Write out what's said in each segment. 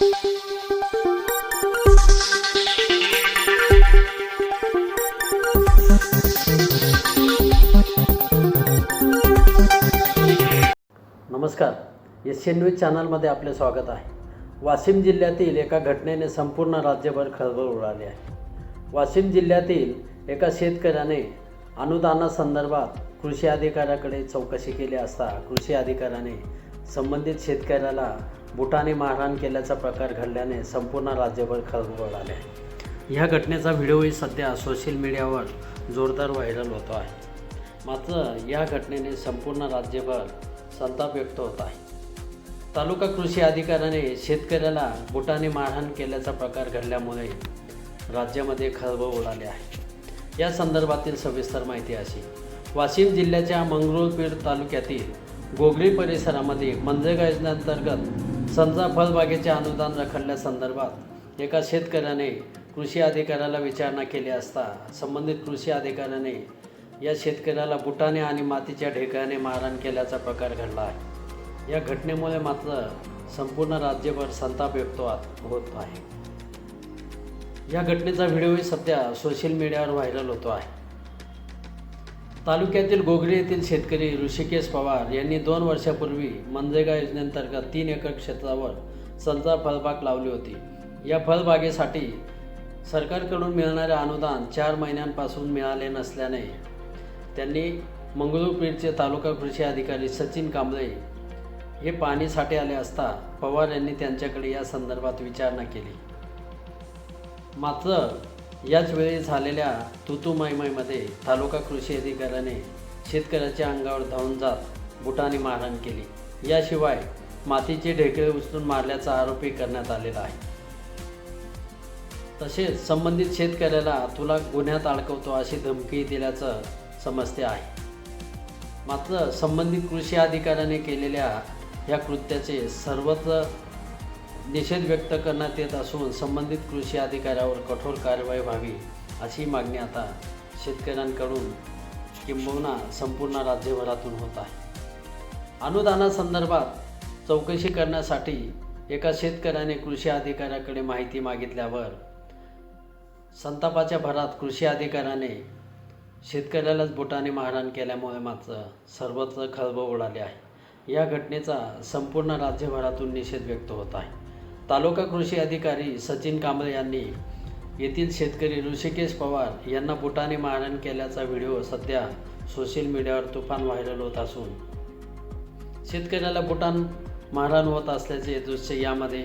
नमस्कार. S N news चॅनलमध्ये आपले स्वागत आहे. वाशिम जिल्ह्यातील एका घटनेने संपूर्ण राज्यभर खळबळ उडाली आहे. वाशिम जिल्ह्यातील एका शेतकऱ्याने अनुदानासंदर्भात कृषी अधिकाऱ्याकडे चौकशी केली असता कृषी अधिकाऱ्याने संबंधित शेतकऱ्याला बुटाने मारहाण केल्याचा प्रकार घडल्याने संपूर्ण राज्यभर खळबळ आले. आहे ह्या घटनेचा व्हिडिओही सध्या सोशल मीडियावर जोरदार व्हायरल होतो आहे. मात्र या घटनेने संपूर्ण राज्यभर संताप व्यक्त होत आहे. तालुका कृषी अधिकाऱ्याने शेतकऱ्याला बुटाने मारहाण केल्याचा प्रकार घडल्यामुळे राज्यामध्ये खळबळ उडाले आहे. या संदर्भातील सविस्तर माहिती अशी. वाशिम जिल्ह्याच्या मंगरुळपीर तालुक्यातील गोगरी परिसरामध्ये मनरेगा समजा फळबागेचे अनुदान रखडल्यासंदर्भात एका शेतकऱ्याने कृषी अधिकाऱ्याला विचारणा केली असता संबंधित कृषी अधिकाऱ्याने या शेतकऱ्याला बुटाने आणि मातीच्या ढेकळ्याने मारहाण केल्याचा प्रकार घडला आहे. या घटनेमुळे मात्र संपूर्ण राज्यभर संताप व्यक्त होत आहे. या घटनेचा व्हिडिओही सध्या सोशल मीडियावर व्हायरल होतो आहे. तालुक्यातील गोगरी येथील शेतकरी ऋषिकेश पवार यांनी दोन वर्षापूर्वी मनरेगा योजनेअंतर्गत तीन एकर क्षेत्रावर संत्रा फळबाग लावली होती. या फळबागेसाठी सरकारकडून मिळणारे अनुदान चार महिन्यांपासून मिळाले नसल्याने त्यांनी मंगळूरपीरचे तालुका कृषी अधिकारी सचिन कांबळे हे पाहणीसाठी आले असता पवार यांनी त्यांच्याकडे या संदर्भात विचारणा केली. मात्र याच वेळी झालेल्या तुतुमाईमाईमध्ये तालुका कृषी अधिकाऱ्याने शेतकऱ्याच्या अंगावर धावून जात बुटाने मारहाण केली. याशिवाय मातीचे ढेकळे उचलून मारल्याचा आरोपही करण्यात आलेला आहे. तसेच संबंधित शेतकऱ्याला तुला गुन्ह्यात अडकवतो अशी धमकी दिल्याचं समजते आहे. मात्र संबंधित कृषी अधिकाऱ्याने केलेल्या या कृत्याचे सर्वत्र निषेध व्यक्त करण्यात येत असून संबंधित कृषी अधिकाऱ्यावर कठोर कारवाई व्हावी अशी मागणी आता शेतकऱ्यांकडून किंबहुना संपूर्ण राज्यभरातून होत आहे. अनुदानासंदर्भात चौकशी करण्यासाठी एका शेतकऱ्याने कृषी अधिकाऱ्याकडे माहिती मागितल्यावर संतापाच्या भरात कृषी अधिकाऱ्याने शेतकऱ्यालाच बोटाने मारहाण केल्यामुळे मात्र सर्वत्र खळबळ उडाली आहे. या घटनेचा संपूर्ण राज्यभरातून निषेध व्यक्त होत आहे. तालुका कृषी अधिकारी सचिन कांबळे यांनी येथील शेतकरी ऋषिकेश पवार यांना बुटाने मारहाण केल्याचा व्हिडिओ सध्या सोशल मीडियावर तुफान व्हायरल होत असून शेतकऱ्याला बुटान मारहाण होत असल्याचे दृश्य यामध्ये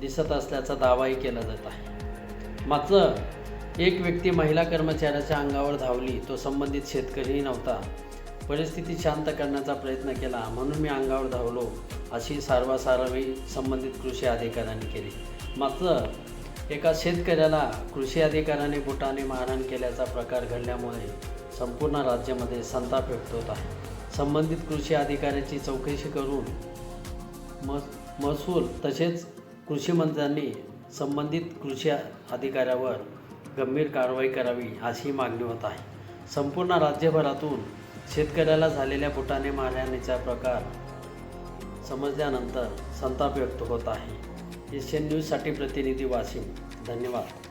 दिसत असल्याचा दावाही केला जात आहे. मात्र एक व्यक्ती महिला कर्मचाऱ्याच्या अंगावर धावली तो संबंधित शेतकरीही नव्हता. परिस्थिती शांत करण्याचा प्रयत्न केला म्हणून मी अंगावर धावलो अशी सारवासारवी संबंधित कृषी अधिकाऱ्यांनी केली. मात्र एका शेतकऱ्याला कृषी अधिकाऱ्याने बुटाने मारहाण केल्याचा प्रकार घडल्यामुळे संपूर्ण राज्यामध्ये संताप व्यक्त होत आहे. संबंधित कृषी अधिकाऱ्याची चौकशी करून म महसूल तसेच कृषी मंत्र्यांनी संबंधित कृषी अधिकाऱ्यावर गंभीर कारवाई करावी अशी मागणी होत आहे. संपूर्ण राज्यभरातून शेतकऱ्याला झालेल्या बुटाने मारहाणीचा प्रकार समजल्यानंतर संताप व्यक्त होत आहे. एशियन न्यूजसाठी प्रतिनिधी वाशिम. धन्यवाद.